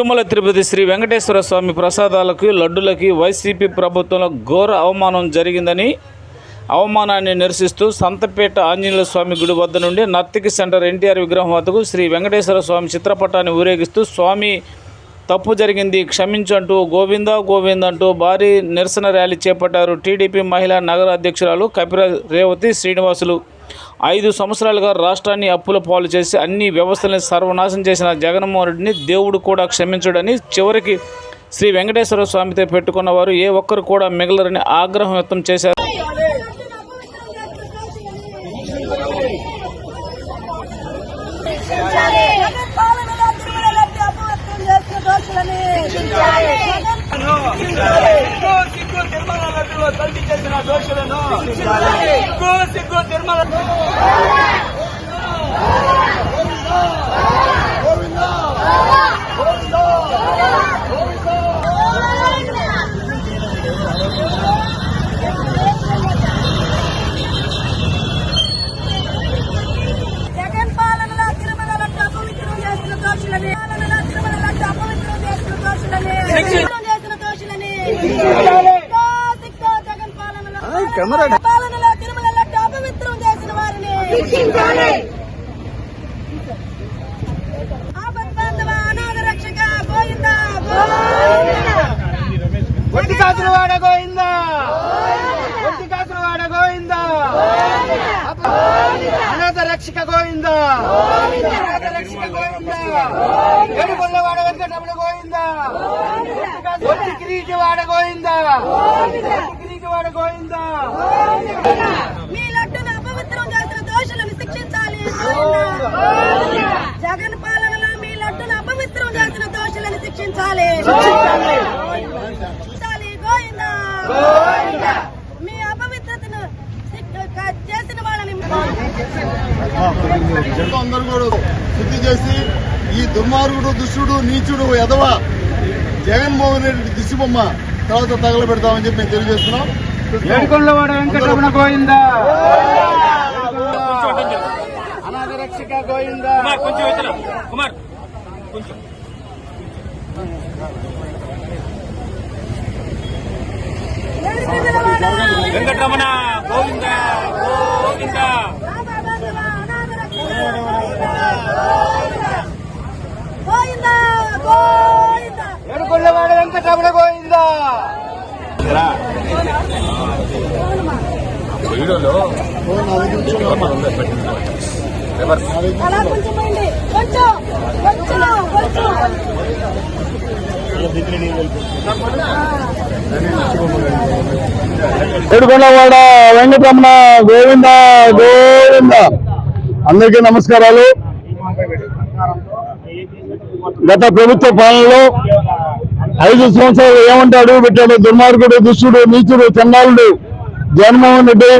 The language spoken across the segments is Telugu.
తిరుమల తిరుపతి శ్రీ వెంకటేశ్వర స్వామి ప్రసాదాలకు లడ్డులకి వైసీపీ ప్రభుత్వంలో ఘోర అవమానం జరిగిందని అవమానాన్ని నిరసిస్తూ సంతపేట ఆంజనేయ స్వామి గుడి వద్ద నుండి నర్తికి సెంటర్ ఎన్టీఆర్ విగ్రహం వద్దకు శ్రీ వెంకటేశ్వర స్వామి చిత్రపటాన్ని ఊరేగిస్తూ స్వామి తప్పు జరిగింది క్షమించంటూ గోవిందా గోవింద్ అంటూ భారీ నిరసన ర్యాలీ చేపట్టారు టీడీపీ మహిళా నగర అధ్యక్షురాలు కపిల రేవతి శ్రీనివాసులు. ఐదు సంవత్సరాలుగా రాష్ట్రాన్ని అప్పుల పాలు చేసి అన్ని వ్యవస్థలను సర్వనాశనం చేసిన జగన్మోహన్ రెడ్డిని దేవుడు కూడా క్షమించడని చివరికి శ్రీ వెంకటేశ్వర స్వామితో పెట్టుకున్న వారు ఏ ఒక్కరు కూడా మిగలరని ఆగ్రహం వ్యక్తం చేశారు జగన్ పాలనలో తిరుగులెత్తి అపవిత్రం చేసిన దోషులని సిగ్గు సిగ్గు తిరుమల లడ్డులో తండ్రి చేసిన దోషులను సిగ్గు సిగ్గు తిరుమల దోషులని చేసిన దోషులని పాలనలో పాలనలో తిరుమల లడ్డు అపవిత్రం చేసిన వారిని. గోవిందా. ఒట్టి కాసుల వాడ గోయిందా ఒట్టి కాసుల వాడ గోయిందా అనాథ రక్షక గోయిందా అనాథ రక్షక గోయిందా ఏడుకొండ వాడ వెంకటరమణ గోయిందా ఒట్టి కిరీటి వాడ గోయిందా మీ లడ్డును అపవిత్రం చేసిన దోషులను శిక్షించాలి. జగన్ పాలనలో మీ లడ్డును అపవిత్రం చేసిన దోషులను శిక్షించాలి. గోవిందా? మీ అపవిత్రతను చేసిన వాళ్ళని అందరూ కూడా శుద్ధి చేసి ఈ దుర్మార్గుడు దుష్టుడు నీచుడు ఎదవ జగన్మోహన్ రెడ్డి దిశబొమ్మ. తర్వాత తగలబెడతామని చెప్పి మేము తెలియజేస్తున్నాం. వెంకటరమణ గోయిందా అనాథ రక్షక గోయిందా వెంకటరమణ గోవింద గోవింద? గోవిందా గోవిందా ఏడుకొండ వాడ వెంకటరమణ గోయిందా వీడియోలో ఏడుకొండవాడ వెంకటరమణ గోవింద గోవింద. అందరికీ నమస్కారాలు. గత ప్రభుత్వ పాలనలో ఐదు సంవత్సరాలు ఏమంటాడు? పెట్టాడు దుర్మార్గుడు దుష్టుడు నీచుడు చండాలుడు. జగన్మోహన్ రెడ్డి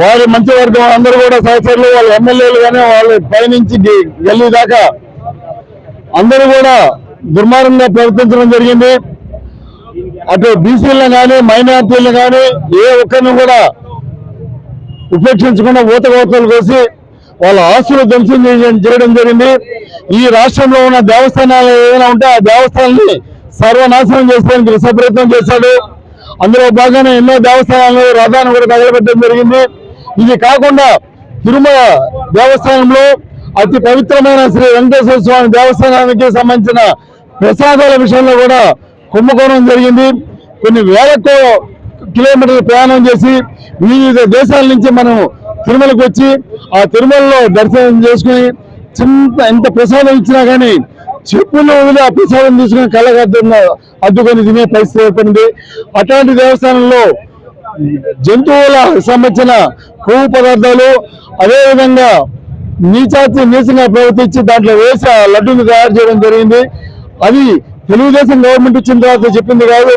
వారి మంత్రివర్గం అందరూ కూడా సహచరులు వాళ్ళ ఎమ్మెల్యేలు కానీ వాళ్ళ పయనించి గల్లీ దాకా అందరూ కూడా దుర్మార్గంగా ప్రవర్తించడం జరిగింది. అటు బీసీలను కానీ మైనార్టీలను కానీ ఏ ఒక్కరిని కూడా ఉపేక్షించకుండా ఊతగోతలు కోసి వాళ్ళ ఆస్తులు ధ్వంసం చేయడం- చేయడం జరిగింది. ఈ రాష్ట్రంలో ఉన్న దేవస్థానాలు ఏదైనా ఉంటే ఆ దేవస్థానాన్ని సర్వనాశనం చేసేందుకు విషప్రయత్నం చేశాడు. అందులో భాగంగా ఎన్నో దేవస్థానాల్లో రథాన్ని కూడా తగలబెట్టడం జరిగింది. ఇది కాకుండా తిరుమల దేవస్థానంలో అతి పవిత్రమైన శ్రీ వెంకటేశ్వర స్వామి దేవస్థానానికి సంబంధించిన ప్రసాదాల విషయంలో కూడా కుంభకోణం జరిగింది. కొన్ని వేలకో కిలోమీటర్లు ప్రయాణం చేసి వివిధ దేశాల నుంచి మనం తిరుమలకు వచ్చి ఆ తిరుమలలో దర్శనం చేసుకుని చిన్న ఎంత ప్రసాదం ఇచ్చినా కానీ చెప్పులు వదిలి ఆ ప్రసాదం తీసుకుని కళ్ళకు అడ్డుకొని అద్దుకొని తినే పరిస్థితి ఏర్పడింది. అట్లాంటి దేవస్థానంలో జంతువుల సంబంధించిన కొవ్వు పదార్థాలు అదేవిధంగా నీచాతి నీచంగా ప్రవర్తించి దాంట్లో వేసి ఆ లడ్డూని తయారు చేయడం జరిగింది. అది తెలుగుదేశం గవర్నమెంట్ వచ్చిన తర్వాత చెప్పింది కాదు.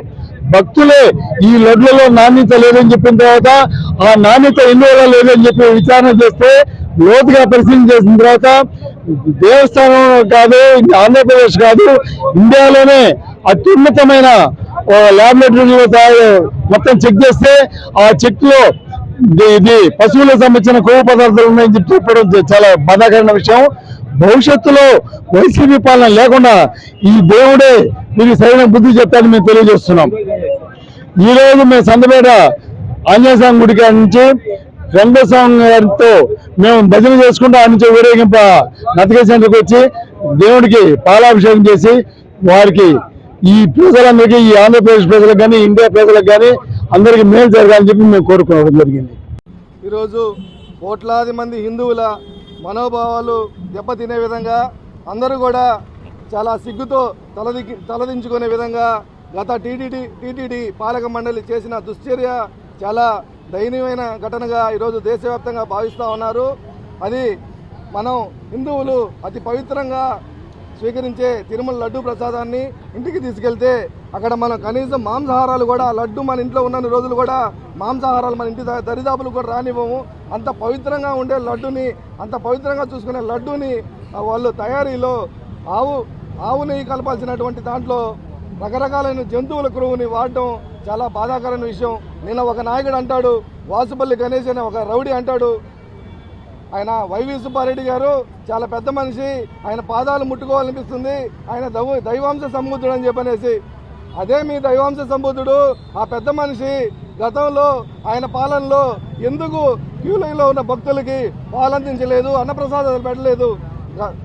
భక్తులే ఈ లడ్లలో నాణ్యత లేదని చెప్పిన తర్వాత ఆ నాణ్యత ఎందువల్ల లేదని చెప్పి విచారణ చేస్తే లోతుగా పరిశీలన చేసిన తర్వాత దేవస్థానం కాదు ఆంధ్రప్రదేశ్ కాదు ఇండియాలోనే అత్యున్నతమైన ల్యాబొరేటరీలో తయారు- మొత్తం చెక్ చేస్తే ఆ చెక్లో ఇది పశువులకు సంబంధించిన కొవ్వు పదార్థాలు ఉన్నాయని చెప్పి చెప్పడం చాలా బాధాకరమైన విషయం. భవిష్యత్తులో వైసీపీ పాలన లేకుండా ఈ దేవుడే మీకు సరైన బుద్ధి చెప్తాడని మేము తెలియజేస్తున్నాం. ఈ రోజు మేము సందపేట ఆంజనేయ స్వామి గుడి నుంచి వెంకటస్వామి గారితో మేము భజన చేసుకుంటూ ఆ నుంచి ఊరేగింప నతిక సెంటర్కి వచ్చి దేవుడికి పాలాభిషేకం చేసి వారికి ఈ ప్రజలందరికీ ఈ ఆంధ్రప్రదేశ్ ప్రజలకు కానీ ఇండియా ప్రజలకు కానీ అందరికీ మేలు జరగాలని చెప్పి మేము కోరుకోవడం జరిగింది. ఈరోజు కోట్లాది మంది హిందువుల మనోభావాలు దెబ్బతినే విధంగా అందరూ కూడా చాలా సిగ్గుతో తలదికి తలదించుకునే విధంగా గత టీటీడీ టీటీడీ పాలక మండలి చేసిన దుశ్చర్య చాలా దయనీయమైన ఘటనగా ఈరోజు దేశవ్యాప్తంగా భావిస్తూ ఉన్నారు. అది మనం హిందువులు అతి పవిత్రంగా స్వీకరించే తిరుమల లడ్డు ప్రసాదాన్ని ఇంటికి తీసుకెళ్తే అక్కడ మనం కనీసం మాంసాహారాలు కూడా లడ్డు మన ఇంట్లో ఉన్న రోజులు కూడా మాంసాహారాలు మన ఇంటి దరిదాపులు కూడా రానివ్వము. అంత పవిత్రంగా ఉండే లడ్డుని అంత పవిత్రంగా చూసుకునే లడ్డుని వాళ్ళు తయారీలో ఆవు ఆవు నెయ్యి కలపాల్సినటువంటి దాంట్లో రకరకాలైన జంతువుల క్రూవుని వాడటం చాలా బాధాకరమైన విషయం. నిన్న ఒక నాయకుడు అంటాడు వాసుపల్లి గణేష్ అనే ఒక రౌడీ అంటాడు. ఆయన వైవి సుబ్బారెడ్డి గారు చాలా పెద్ద మనిషి. ఆయన పాదాలు ముట్టుకోవాలనిపిస్తుంది. ఆయన దైవ దైవాంశ సంబుద్ధుడు అని చెప్పనేసి. అదే మీ దైవాంశ సంబుద్ధుడు ఆ పెద్ద మనిషి గతంలో ఆయన పాలనలో ఎందుకు క్యూ లైన్లో ఉన్న భక్తులకి పాలందించలేదు అన్నప్రసాదాలు పెట్టలేదు?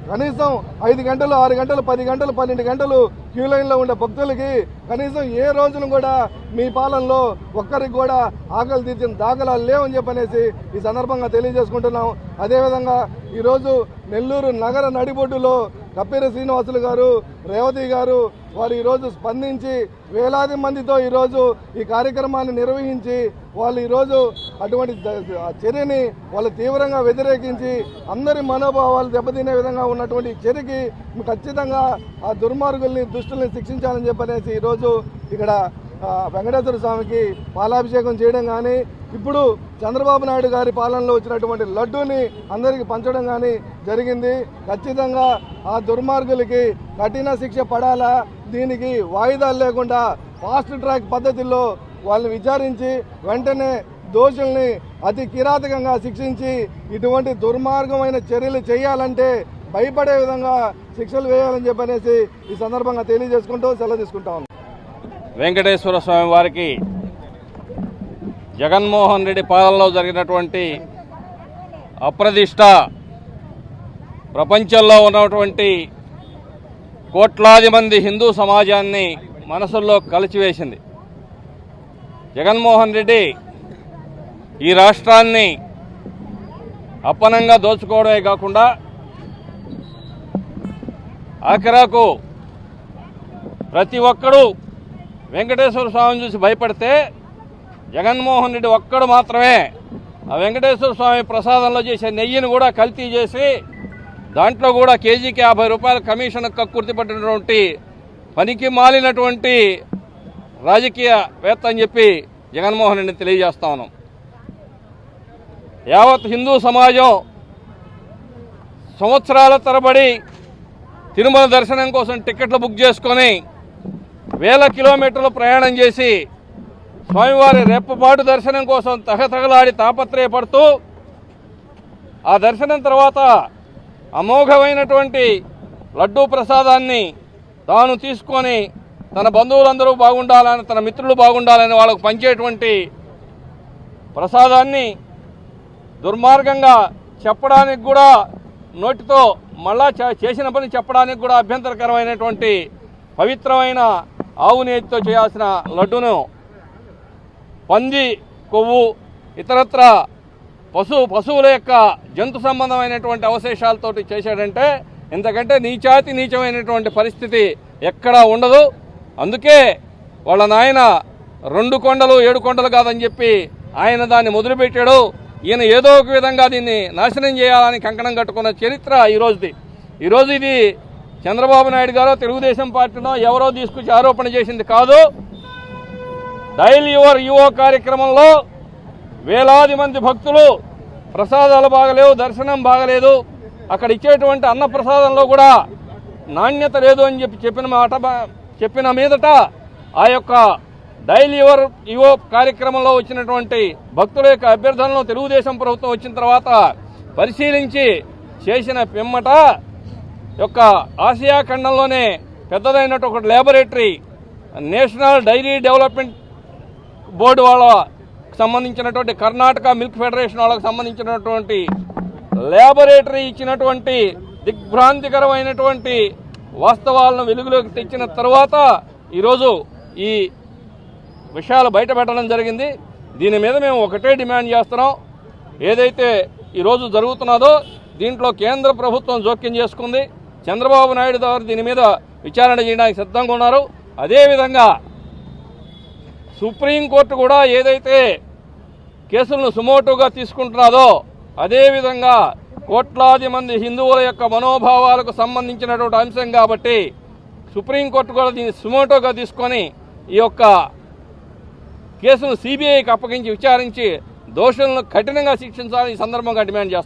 కనీసం ఐదు గంటలు ఆరు గంటలు పది గంటలు పన్నెండు గంటలు క్యూ లైన్లో ఉండే భక్తులకి కనీసం ఏ రోజును కూడా మీ పాలనలో ఒక్కరికి కూడా ఆకలి తీర్చిన దాఖలాలు లేవని చెప్పనేసి ఈ సందర్భంగా తెలియజేసుకుంటున్నాం. అదేవిధంగా ఈరోజు నెల్లూరు నగర నడిబొడ్డులో కప్పీర శ్రీనివాసులు గారు రేవతి గారు వారు ఈరోజు స్పందించి వేలాది మందితో ఈరోజు ఈ కార్యక్రమాన్ని నిర్వహించి వాళ్ళు ఈరోజు అటువంటి చర్యని వాళ్ళు తీవ్రంగా వ్యతిరేకించి అందరి మనోభావాలు దెబ్బతినే విధంగా ఉన్నటువంటి చర్యకి ఖచ్చితంగా ఆ దుర్మార్గుల్ని దుష్టుల్ని శిక్షించాలని చెప్పనేసి ఈరోజు ఇక్కడ వెంకటేశ్వర స్వామికి పాలాభిషేకం చేయడం కానీ ఇప్పుడు చంద్రబాబు నాయుడు గారి పాలనలో వచ్చినటువంటి లడ్డూని అందరికీ పంచడం కానీ జరిగింది. ఖచ్చితంగా ఆ దుర్మార్గులకి కఠిన శిక్ష పడాలా? దీనికి వాయిదాలు లేకుండా ఫాస్ట్ ట్రాక్ పద్ధతిలో వాళ్ళని విచారించి వెంటనే దోషుల్ని అతి కిరాతకంగా శిక్షించి ఇటువంటి దుర్మార్గమైన చర్యలు చేయాలంటే భయపడే విధంగా శిక్షలు వేయాలని చెప్పనేసి ఈ సందర్భంగా తెలియజేసుకుంటూ సెలవు తీసుకుంటా. ఉన్నాం వెంకటేశ్వర స్వామి వారికి జగన్మోహన్ రెడ్డి పాలనలో జరిగినటువంటి అప్రదిష్ట ప్రపంచంలో ఉన్నటువంటి కోట్లాది మంది హిందూ సమాజాన్ని మనసుల్లో కలిచివేసింది. జగన్మోహన్ రెడ్డి ఈ రాష్ట్రాన్ని అప్పనంగా దోచుకోవడమే కాకుండా ఆఖరాకు ప్రతి ఒక్కరూ వెంకటేశ్వర స్వామిని చూసి భయపడితే జగన్మోహన్ రెడ్డి ఒక్కడు మాత్రమే. ఆ వెంకటేశ్వర స్వామి ప్రసాదంలో చేసే నెయ్యిని కూడా కల్తీ చేసి దాంట్లో కూడా కేజీకి యాభై రూపాయల కమిషన్ కక్కుర్తిపట్టినటువంటి పనికి మాలినటువంటి రాజకీయవేత్త అని చెప్పి జగన్మోహన్ రెడ్డిని తెలియజేస్తా ఉన్నాం. యావత్ హిందూ సమాజం సంవత్సరాల తరబడి తిరుమల దర్శనం కోసం టికెట్లు బుక్ చేసుకొని వేల కిలోమీటర్లు ప్రయాణం చేసి స్వామివారి రెప్పపాటు దర్శనం కోసం తహతగలాడి తాపత్రయపడుతూ ఆ దర్శనం తర్వాత అమోఘమైనటువంటి లడ్డూ ప్రసాదాన్ని తాను తీసుకొని తన బంధువులందరూ బాగుండాలని తన మిత్రులు బాగుండాలని వాళ్ళకు పంచేటువంటి ప్రసాదాన్ని దుర్మార్గంగా చెప్పడానికి కూడా నోటితో మళ్ళా చేసిన పని చెప్పడానికి కూడా అభ్యంతరకరమైనటువంటి పవిత్రమైన ఆవు నేతితో చేయాల్సిన లడ్డును పంది కొవ్వు ఇతరత్ర పశు పశువుల యొక్క జంతు సంబంధమైనటువంటి అవశేషాలతోటి చేశాడంటే ఇంతకంటే నీచాతి నీచమైనటువంటి పరిస్థితి ఎక్కడా ఉండదు. అందుకే వాళ్ళ నాయన రెండు కొండలు ఏడు కొండలు కాదని చెప్పి ఆయన దాన్ని మొదలుపెట్టాడు. ఈయన ఏదో ఒక విధంగా దీన్ని నాశనం చేయాలని కంకణం కట్టుకున్న చరిత్ర ఈరోజుది ఈరోజు ఇది చంద్రబాబు నాయుడు గారో తెలుగుదేశం పార్టీనో ఎవరో తీసుకొచ్చి ఆరోపణ చేసింది కాదు. డైల్ యువర్ యువో కార్యక్రమంలో వేలాది మంది భక్తులు ప్రసాదాలు బాగలేవు దర్శనం బాగలేదు. అక్కడ ఇచ్చేటువంటి అన్న ప్రసాదంలో కూడా నాణ్యత లేదు అని చెప్పి చెప్పిన మాట చెప్పిన మీదట ఆ యొక్క డైల్ యువర్ యువో కార్యక్రమంలో వచ్చినటువంటి భక్తుల యొక్క అభ్యర్థనలు తెలుగుదేశం ప్రభుత్వం వచ్చిన తర్వాత పరిశీలించి చేసిన పిమ్మట యొక్క ఆసియా ఖండంలోనే పెద్దదైనటువంటి ఒక laboratory national dairy development board వాళ్ళకి సంబంధించినటువంటి కర్ణాటక మిల్క్ ఫెడరేషన్ వాళ్ళకి సంబంధించినటువంటి ల్యాబొరేటరీ ఇచ్చినటువంటి దిగ్భ్రాంతికరమైనటువంటి వాస్తవాలను వెలుగులోకి తెచ్చిన తర్వాత ఈరోజు ఈ విషయాలు బయటపెట్టడం జరిగింది. దీని మీద మేము ఒకటే డిమాండ్ చేస్తున్నాం. ఏదైతే ఈరోజు జరుగుతున్నదో దీంట్లో కేంద్ర ప్రభుత్వం జోక్యం చేసుకుంది. చంద్రబాబు నాయుడు గారు దీని మీద విచారణ చేయడానికి సిద్ధంగా ఉన్నారు. అదేవిధంగా సుప్రీంకోర్టు కూడా ఏదైతే కేసులను సుమోటోగా తీసుకుంటున్నదో అదేవిధంగా కోట్లాది మంది హిందువుల యొక్క మనోభావాలకు సంబంధించినటువంటి అంశం కాబట్టి సుప్రీంకోర్టు కూడా దీన్ని సుమోటోగా తీసుకొని ఈ యొక్క కేసును సిబిఐకి అప్పగించి విచారించి దోషులను కఠినంగా శిక్షించాలని ఈ సందర్భంగా డిమాండ్ చేస్తారు